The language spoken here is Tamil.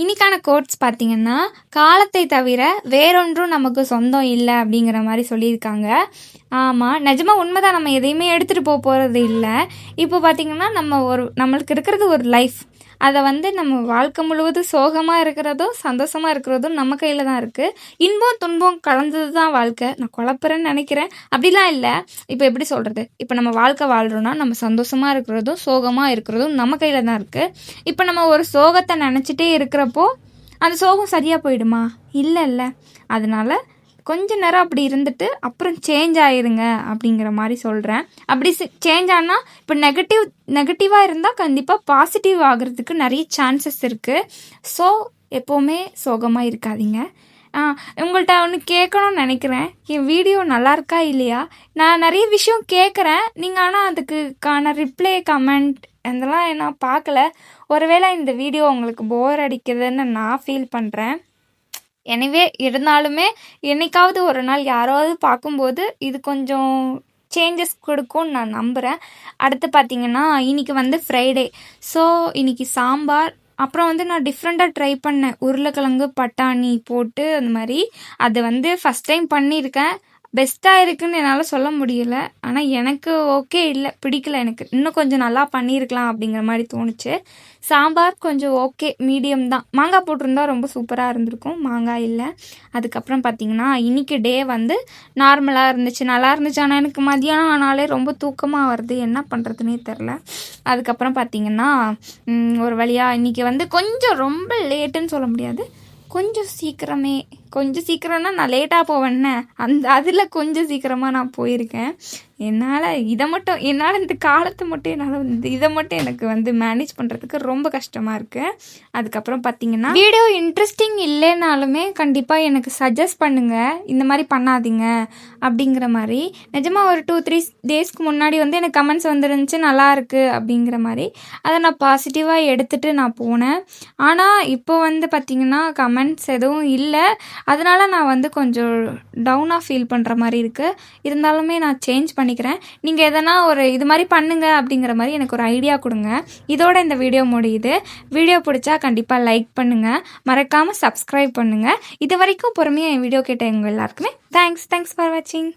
இன்னைக்கான கோட்ஸ் பார்த்தீங்கன்னா காலத்தை தவிர வேறொன்றும் நமக்கு சொந்தம் இல்லை அப்படிங்கிற மாதிரி சொல்லியிருக்காங்க. ஆமாம் நிஜமாக உண்மைதான். நம்ம எதையுமே எடுத்துகிட்டு போக போகிறது இல்லை. இப்போ பார்த்தீங்கன்னா நம்ம ஒரு நம்மளுக்கு இருக்கிறது ஒரு லைஃப் அதை வந்து நம்ம வாழ்க்கை முழுவதும் சோகமாக இருக்கிறதும் சந்தோஷமாக இருக்கிறதும் நம்ம கையில் தான் இருக்குது இன்பம் துன்பம் கலந்தது தான் வாழ்க்கை. நான் குழப்புறேன்னு நினைக்கிறேன். அப்படிலாம் இல்லை. இப்போ எப்படி சொல்கிறது இப்போ நம்ம வாழ்க்கை வாழ்கிறோன்னா நம்ம சந்தோஷமாக இருக்கிறதும் சோகமாக இருக்கிறதும் நம்ம கையில் தான் இருக்குது இப்போ நம்ம ஒரு சோகத்தை நினச்சிட்டே இருக்கிறப்போ அந்த சோகம் சரியாக போயிடுமா? இல்லை இல்லை அதனால கொஞ்ச நேரம் அப்படி இருந்துட்டு அப்புறம் சேஞ்ச் ஆயிருங்க அப்படிங்கிற மாதிரி சொல்கிறேன் அப்படி சேஞ்ச் ஆனால் இப்போ நெகட்டிவ் நெகட்டிவாக இருந்தால் கண்டிப்பாக பாசிட்டிவ் ஆகிறதுக்கு நிறைய சான்சஸ் இருக்குது ஸோ எப்போவுமே சோகமாக இருக்காதீங்க. ஆ உங்கள்கிட்ட ஒன்று கேட்கணும்னு நினைக்கிறேன். என் வீடியோ நல்லா இருக்கா இல்லையா? நான் நிறைய விஷயம் கேட்குறேன். நீங்கள் ஆனால் அதுக்குக்கான ரிப்ளை கமெண்ட் அதெல்லாம் நான் பார்க்கல. ஒருவேளை இந்த வீடியோ உங்களுக்கு போர் அடிக்குதுன்னு நான் ஃபீல் பண்ணுறேன் எனவே இருந்தாலுமே என்னைக்காவது ஒரு நாள் யாராவது பார்க்கும்போது இது கொஞ்சம் சேஞ்சஸ் கொடுக்கும்னு நான் நம்புகிறேன் அடுத்து பார்த்தீங்கன்னா இன்னைக்கு வந்து ஃப்ரைடே ஸோ இன்றைக்கி சாம்பார் அப்புறம் வந்து நான் டிஃப்ரெண்ட்டாக ட்ரை பண்ணேன். உருளைக்கிழங்கு பட்டாணி போட்டு அந்த மாதிரி. அது வந்து ஃபஸ்ட் டைம் பண்ணியிருக்கேன். பெஸ்ட்டாக இருக்குன்னு என்னால் சொல்ல முடியல. ஆனால் எனக்கு ஓகே இல்லை பிடிக்கல எனக்கு. இன்னும் கொஞ்சம் நல்லா பண்ணியிருக்கலாம் அப்படிங்கிற மாதிரி தோணுச்சு. சாம்பார் கொஞ்சம் ஓகே மீடியம் தான். மாங்காய் போட்டிருந்தா ரொம்ப சூப்பராக இருந்திருக்கும். மாங்காய் இல்லை. அதுக்கப்புறம் பார்த்தீங்கன்னா இன்னைக்கு டே வந்து நார்மலாக இருந்துச்சு. நல்லா இருந்துச்சு. ஆனால் எனக்கு மதியானம் ஆனாலே ரொம்ப தூக்கமாக வருது. என்ன பண்ணுறதுனே தெரில அதுக்கப்புறம் பார்த்தீங்கன்னா ஒரு வழியாக இன்றைக்கி வந்து கொஞ்சம் ரொம்ப லேட்டுன்னு சொல்ல முடியாது. கொஞ்சம் சீக்கிரமே கொஞ்சம் சீக்கிரம்னா நான் லேட்டாக போவேன்னே. அந்த அதில் கொஞ்சம் சீக்கிரமாக நான் போயிருக்கேன். என்னால் இதை மட்டும் என்னால் இந்த காலத்தை மட்டும் என்னால் வந்து இதை மட்டும் எனக்கு வந்து மேனேஜ் பண்ணுறதுக்கு ரொம்ப கஷ்டமாக இருக்குது அதுக்கப்புறம் பார்த்தீங்கன்னா வீடியோ இன்ட்ரெஸ்டிங் இல்லைனாலுமே கண்டிப்பாக எனக்கு சஜஸ்ட் பண்ணுங்கள் இந்த மாதிரி பண்ணாதீங்க அப்படிங்கிற மாதிரி. நிஜமாக ஒரு டூ த்ரீ டேஸ்க்கு முன்னாடி வந்து எனக்கு கமெண்ட்ஸ் வந்துருந்துச்சு நல்லா இருக்குது அப்படிங்கிற மாதிரி. அதை நான் பாசிட்டிவாக எடுத்துகிட்டு நான் போனேன். ஆனால் இப்போ வந்து பார்த்திங்கன்னா கமெண்ட்ஸ் எதுவும் இல்லை. அதனால் நான் வந்து கொஞ்சம் டவுனாக ஃபீல் பண்ணுற மாதிரி இருக்குது இருந்தாலுமே நான் சேஞ்ச் பண்ணிக்கிறேன். நீங்கள் எதனா ஒரு இது மாதிரி பண்ணுங்க அப்படிங்கிற மாதிரி எனக்கு ஒரு ஐடியா கொடுங்க. இதோட இந்த வீடியோ முடியுது. வீடியோ பிடிச்சா கண்டிப்பாக லைக் பண்ணுங்கள் மறக்காமல் சப்ஸ்கிரைப் பண்ணுங்கள் இது வரைக்கும் பொறுமையாக என் வீடியோ கேட்ட எங்கள் எல்லாருக்குமே தேங்க்ஸ் தேங்க்ஸ் ஃபார் வாட்சிங்